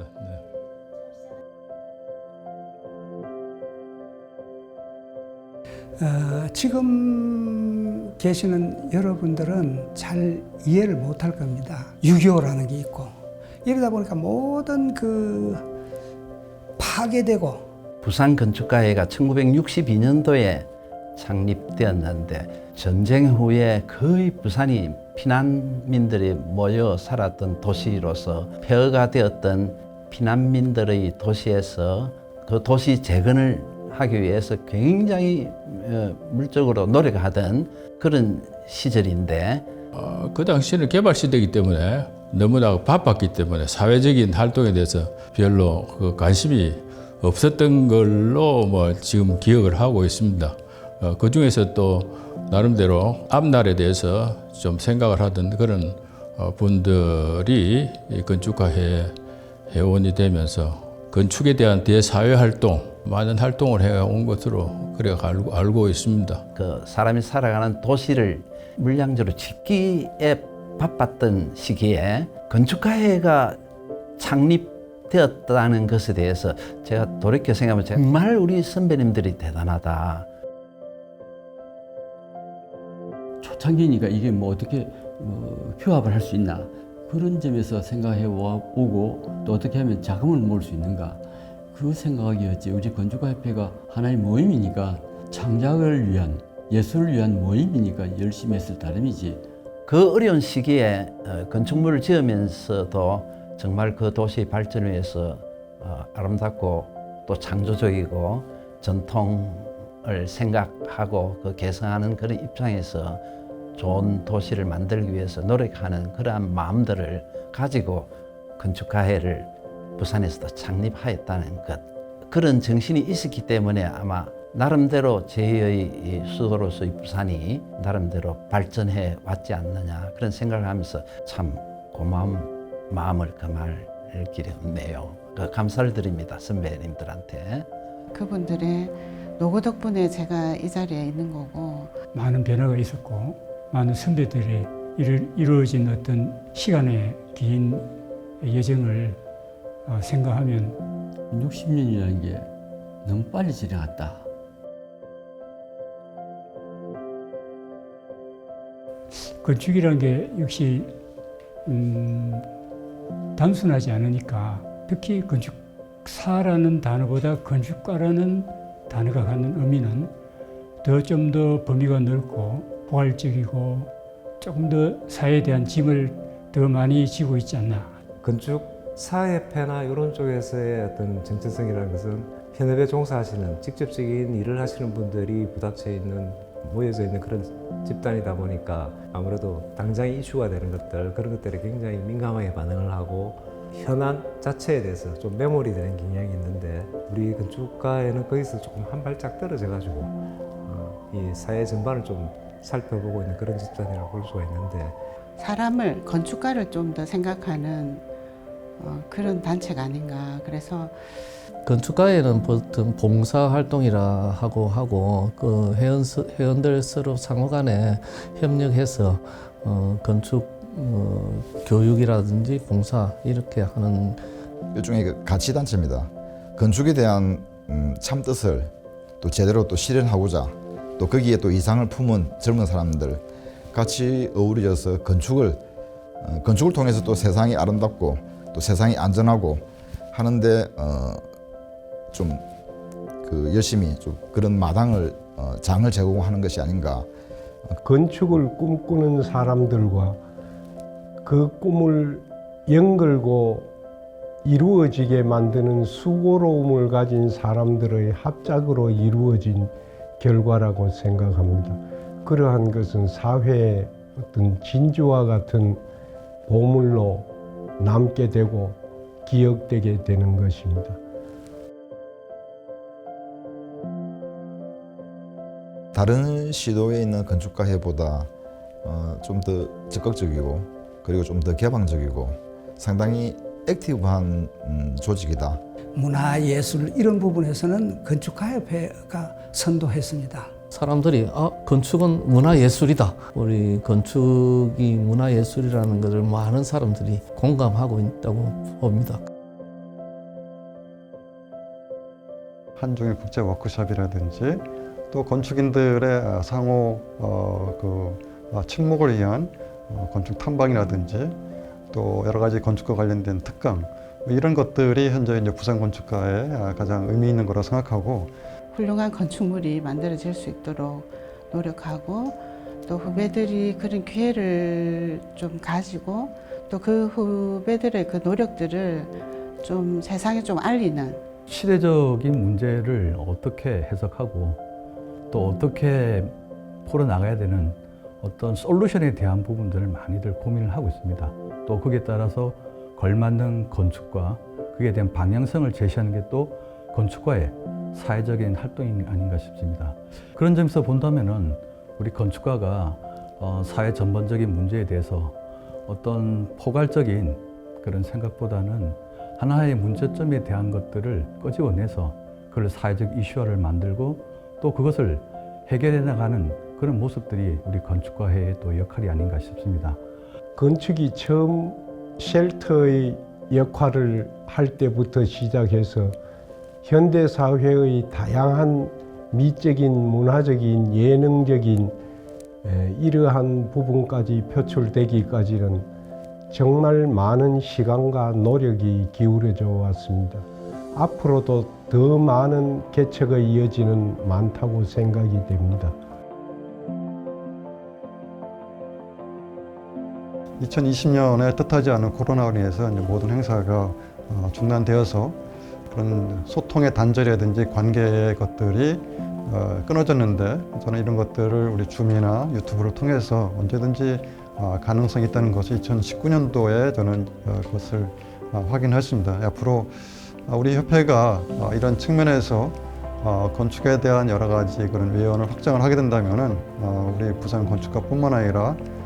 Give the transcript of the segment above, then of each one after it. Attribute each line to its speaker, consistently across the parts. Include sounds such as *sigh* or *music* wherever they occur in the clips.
Speaker 1: 합니다. 네.
Speaker 2: 어, 지금 계시는 여러분들은 잘 이해를 못할 겁니다. 유교라는 게 있고 이러다 보니까 모든 그 파괴되고
Speaker 3: 부산 건축가회가 1962년도에 창립되었는데 전쟁 후에 거의 부산이 피난민들이 모여 살았던 도시로서 폐허가 되었던 피난민들의 도시에서 그 도시 재건을 하기 위해서 굉장히 어, 물적으로 노력하던 그런 시절인데
Speaker 1: 어, 그 당시에는 개발 시대이기 때문에 너무나 바빴기 때문에 사회적인 활동에 대해서 별로 그 관심이 없었던 걸로 뭐 지금 기억을 하고 있습니다. 어, 그 중에서 또 나름대로 앞날에 대해서 좀 생각을 하던 그런 어, 분들이 이 건축가회 회원이 되면서 건축에 대한 대사회 활동 많은 활동을 해온 것으로 그래 알고, 알고 있습니다.
Speaker 3: 그 사람이 살아가는 도시를 물량적으로 짓기에 바빴던 시기에 건축가회가 창립되었다는 것에 대해서 제가 돌이켜 생각하면 정말 우리 선배님들이 대단하다.
Speaker 4: 창기니까 이게 뭐 어떻게 어, 휴합을 할 수 있나 그런 점에서 생각해 오고 또 어떻게 하면 자금을 모을 수 있는가 그 생각이었지. 우리 건축가협회가 하나의 모임이니까 창작을 위한 예술을 위한 모임이니까 열심히 했을 따름이지.
Speaker 3: 그 어려운 시기에 어, 건축물을 지으면서도 정말 그 도시 발전을 위해서 어, 아름답고 또 창조적이고 전통을 생각하고 그 개성하는 그런 입장에서 좋은 도시를 만들기 위해서 노력하는 그러한 마음들을 가지고 건축가회를 부산에서도 창립하였다는 것 그런 정신이 있었기 때문에 아마 나름대로 제2의 이 수도로서의 부산이 나름대로 발전해 왔지 않느냐 그런 생각을 하면서 참 고마운 마음을 그 말을 길에 없네요. 그 감사를 드립니다 선배님들한테.
Speaker 5: 그분들의 노고 덕분에 제가 이 자리에 있는 거고
Speaker 2: 많은 변화가 있었고 많은 선배들이 이루, 이루어진 어떤 시간의 긴 여정을 어, 생각하면
Speaker 4: 60년이라는 게 너무 빨리 지나갔다.
Speaker 2: 건축이라는 게 역시 음, 단순하지 않으니까 특히 건축사라는 단어보다 건축가라는 단어가 갖는 의미는 더 좀더 범위가 넓고 포괄적이고 조금 더 사회에 대한 짐을 더 많이 지고 있지 않나.
Speaker 6: 건축 사회패나 이런 쪽에서의 어떤 정체성이라는 것은 현업에 종사하시는 직접적인 일을 하시는 분들이 부닥쳐 있는 모여져 있는 그런 집단이다 보니까 아무래도 당장 이슈가 되는 것들 그런 것들에 굉장히 민감하게 반응을 하고 현안 자체에 대해서 좀 매몰이 되는 경향이 있는데 우리 건축가에는 거기서 조금 한 발짝 떨어져 가지고 어, 이 사회 전반을 좀 살펴보고 있는 그런 집단이라고 볼 수가 있는데
Speaker 5: 사람을 건축가를 좀 더 생각하는 어, 그런 단체가 아닌가 그래서
Speaker 7: 건축가에는 보통 봉사 활동이라 하고 하고 그 회원 스- 회원들 서로 상호간에 협력해서 어, 건축 어, 교육이라든지 봉사 이렇게 하는
Speaker 8: 일종의 그 가치 단체입니다. 건축에 대한 음, 참 뜻을 또 제대로 또 실현하고자 또 거기에 또 이상을 품은 젊은 사람들 같이 어우러져서 건축을 어, 건축을 통해서 또 세상이 아름답고 또 세상이 안전하고 하는데 어, 좀그 열심히 좀 그런 마당을 어, 장을 제공하는 것이 아닌가.
Speaker 9: 건축을 꿈꾸는 사람들과 그 꿈을 연결고 이루어지게 만드는 수고로움을 가진 사람들의 합작으로 이루어진 결과라고 생각합니다. 그러한 것은 사회의 어떤 진주와 같은 보물로 남게 되고 기억되게 되는 것입니다.
Speaker 8: 다른 시도에 있는 건축가회보다 어, 좀더 적극적이고 그리고 좀 더 개방적이고 상당히 액티브한 음, 조직이다.
Speaker 2: 문화 예술 이런 부분에서는 건축가협회가 선도했습니다.
Speaker 7: 사람들이 아, 건축은 문화예술이다. 우리 건축이 문화예술이라는 것을 많은 사람들이 공감하고 있다고 봅니다.
Speaker 10: 한중일 국제 워크숍이라든지 또 건축인들의 상호 어, 그, 어, 침묵을 위한 어, 건축 탐방이라든지 또 여러 가지 건축과 관련된 특강 뭐 이런 것들이 현재 이제 부산 건축가에 아, 가장 의미 있는 거라 생각하고
Speaker 5: 훌륭한 건축물이 만들어질 수 있도록 노력하고 또 후배들이 그런 기회를 좀 가지고 또 그 후배들의 그 노력들을 좀 세상에 좀 알리는
Speaker 11: 시대적인 문제를 어떻게 해석하고 또 어떻게 풀어나가야 되는 어떤 솔루션에 대한 부분들을 많이들 고민을 하고 있습니다. 또 거기에 따라서 걸맞는 건축과 그에 대한 방향성을 제시하는 게 또 건축가의 사회적인 활동이 아닌가 싶습니다. 그런 점에서 본다면은 우리 건축가가 어, 사회 전반적인 문제에 대해서 어떤 포괄적인 그런 생각보다는 하나의 문제점에 대한 것들을 끄집어내서 그걸 사회적 이슈화를 만들고 또 그것을 해결해 나가는 그런 모습들이 우리 건축가회의 또 역할이 아닌가 싶습니다.
Speaker 9: 건축이 처음 쉘터의 역할을 할 때부터 시작해서 현대 사회의 다양한 미적인 문화적인 예능적인 에, 이러한 부분까지 표출되기까지는 정말 많은 시간과 노력이 기울어져 왔습니다. 앞으로도 더 많은 개척의 이어지는 많다고 생각이 됩니다.
Speaker 10: 2020년에 뜻하지 않은 코로나로 인해서 모든 행사가 어, 중단되어서 그런 소통의 단절이라든지 관계의 것들이 어, 끊어졌는데 저는 이런 것들을 우리 줌이나 유튜브를 통해서 언제든지 어, 가능성이 있다는 것을 2019년도에 저는 어, 그것을 어, 확인했습니다. 앞으로 어, 우리 협회가 어, 이런 측면에서 어, 건축에 대한 여러 가지 그런 외연을 확장을 하게 된다면은 어, 우리 부산 건축가뿐만 아니라 어,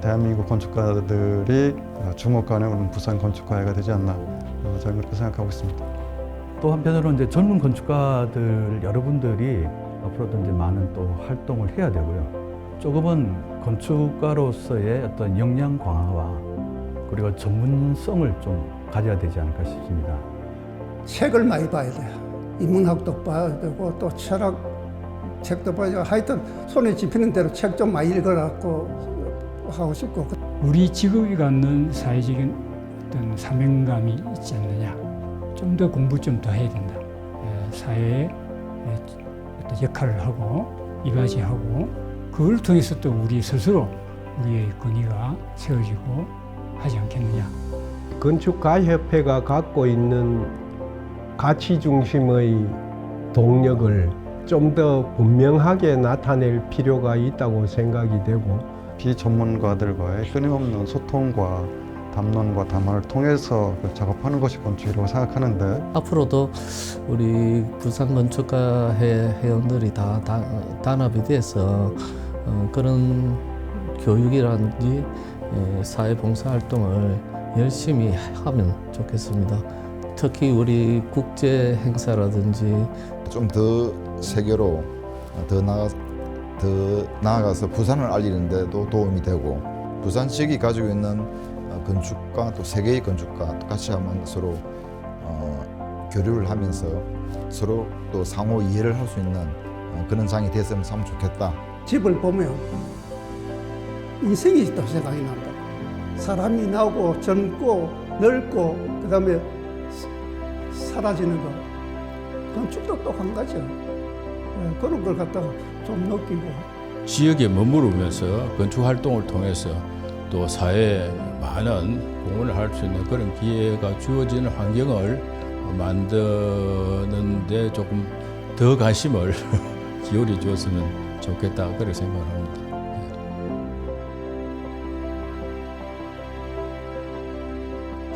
Speaker 10: 대한민국 건축가들이 어, 주목하는 부산 건축가회가 되지 않나 어, 저는 그렇게 생각하고 있습니다.
Speaker 11: 또 한편으로는 이제 젊은 건축가들 여러분들이 앞으로도 이제 많은 또 활동을 해야 되고요. 조금은 건축가로서의 어떤 역량 강화와 그리고 전문성을 좀 가져야 되지 않을까 싶습니다.
Speaker 2: 책을 많이 봐야 돼요. 인문학도 봐야 되고 또 철학 책도 봐야 되고 하여튼 손에 집히는 대로 책 좀 많이 읽어갖고 하고 싶고
Speaker 12: 우리 직업이 갖는 사회적인 어떤 사명감이 있지 않느냐. 좀 더 공부 좀 더 해야 된다. 에, 사회에 에, 어떤 역할을 하고 이바지하고 그걸 통해서 또 우리 스스로 우리의 권위가 세워지고 하지 않겠느냐.
Speaker 9: 건축가협회가 갖고 있는 가치 중심의 동력을 좀 더 분명하게 나타낼 필요가 있다고 생각이 되고
Speaker 10: 비전문가들과의 끊임없는 소통과 담론과 담화를 통해서 그 작업하는 것이 건축이라고 생각하는데
Speaker 7: 앞으로도 우리 부산 건축가회 회원들이 다, 다 단합이 돼서 어, 그런 교육이라든지 에, 사회봉사 활동을 열심히 하면 좋겠습니다. 특히 우리 국제 행사라든지
Speaker 8: 좀 더 세계로 더 나가 더 나아가서 부산을 알리는 데도 도움이 되고 부산 지역이 가지고 있는 어, 건축가 또 세계의 건축가 똑같이 한번 서로 어, 교류를 하면서 서로 또 상호 이해를 할 수 있는 어, 그런 장이 됐으면 참 좋겠다.
Speaker 2: 집을 보면 인생이 또 생각이 난다. 사람이 나오고 젊고 넓고 그 다음에 사라지는 거. 건축도 또 한 가지야. 예, 그런 걸 갖다가 좀 느끼고
Speaker 1: 지역에 머무르면서 건축 활동을 통해서 또 사회에 많은 공헌을 할 수 있는 그런 기회가 주어지는 환경을 만드는데 조금 더 관심을 *laughs* 기울여 주었으면 좋겠다 그렇게 생각을 합니다.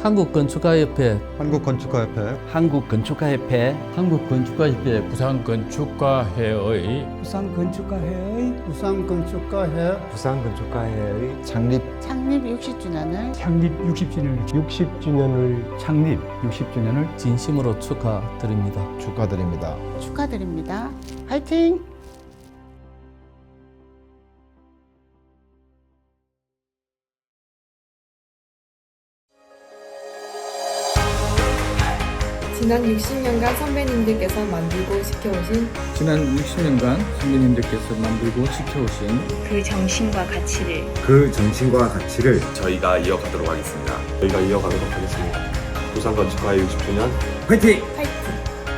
Speaker 7: 한국건축가협회
Speaker 10: 한국건축가협회
Speaker 3: 한국건축가협회
Speaker 4: 한국건축가협회
Speaker 1: 부산 건축가회의
Speaker 2: 부산 건축가회의 부산 건축가회
Speaker 6: 부산 건축가회의
Speaker 8: 창립
Speaker 5: 창립 60주년을
Speaker 12: 창립 60주년을
Speaker 9: 60주년을
Speaker 11: 창립 60주년을
Speaker 7: 진심으로 축하드립니다.
Speaker 8: 축하드립니다.
Speaker 5: 축하드립니다. 화이팅!
Speaker 13: 지난 60년간 선배님들께서 만들고 지켜오신
Speaker 14: 지난 60년간 선배님들께서 만들고 지켜오신
Speaker 15: 그 정신과 가치를
Speaker 16: 그 정신과 가치를
Speaker 17: 저희가 이어가도록 하겠습니다.
Speaker 18: 저희가 이어가도록 하겠습니다. 부산 건축가의 60주년
Speaker 16: 화이팅!
Speaker 15: 파이팅!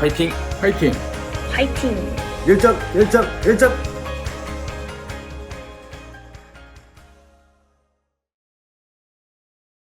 Speaker 17: 화이팅!
Speaker 14: 화이팅!
Speaker 15: 화이팅!
Speaker 16: 열정, 열정, 열정!